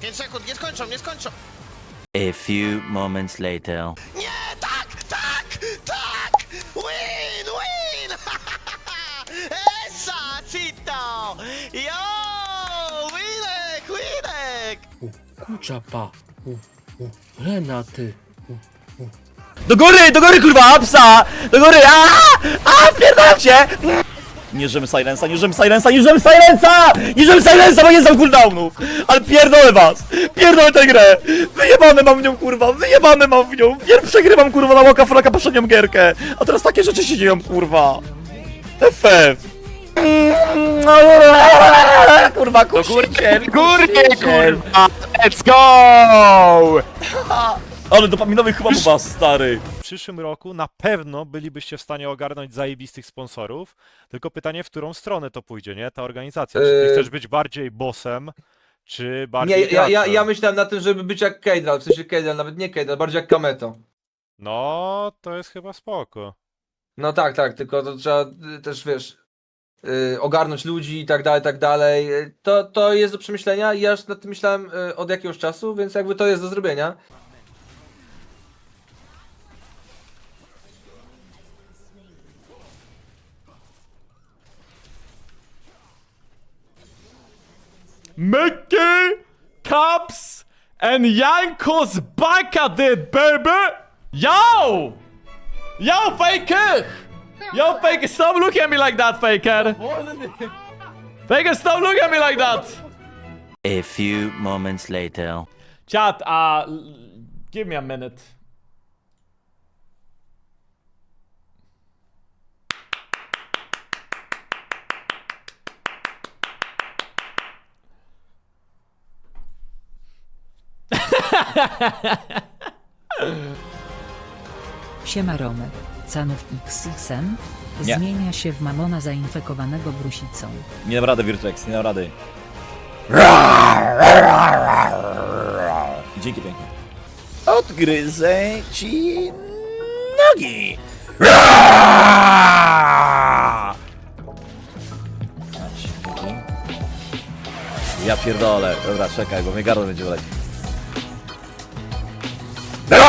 5 sekund, nie skończą, nie skończą. A few moments later. Nie, tak, tak, tak! Win, win! Esa, Cito! Yo! Winek, winek! Kuczapa. U, u. Renaty. Do góry, do góry kurwa, apsa! Do góry, a! A, wpierdalam cię! Nie żyjemy silensa, nie żyjemy silensa, nie żyjemy silensa! Nie żyjemy silensa, bo nie znam cooldownów! Ale pierdolę was! Pierdolę tę grę! Wyjebane mam w nią kurwa, wyjebane mam w nią! Pier przegrywam kurwa na łoka fraka poprzednią gierkę! A teraz takie rzeczy się dzieją kurwa! FF! Kurwa, kusiciel! Górnie, kurwa! Let's go! Ale dopaminowy chyba was, stary! w przyszłym roku na pewno bylibyście w stanie ogarnąć zajebistych sponsorów, tylko pytanie, w którą stronę to pójdzie, nie? Ta organizacja. Czy ty Yy. chcesz być bardziej bossem, czy bardziej Nie, ja, ja, graczem? ja myślałem na tym, żeby być jak Kejdal, w sensie Kejdal, nawet nie Kejdal, bardziej jak Kameto. No, to jest chyba spoko. No tak, tak, tylko to trzeba y, też, wiesz, y, ogarnąć ludzi i tak dalej, tak dalej. Y, To, to jest do przemyślenia i ja już nad tym myślałem y, od jakiegoś czasu, więc jakby to jest do zrobienia. Mickey, Cups, and Jankos back at it, baby! Yo! Yo, Faker! Yo, Faker, stop looking at me like that, Faker! Faker, stop looking at me like that! A few moments later. Chat, uh, give me a minute. Siema Romek, Canów XXM Nie. zmienia się w mamona zainfekowanego brusicą. Nie dam rady, Virtuex, nie dam rady. Dzięki pięknie. Odgryzę ci nogi. Ja pierdolę. Dobra, czekaj, bo mnie gardło będzie boleć. 내라!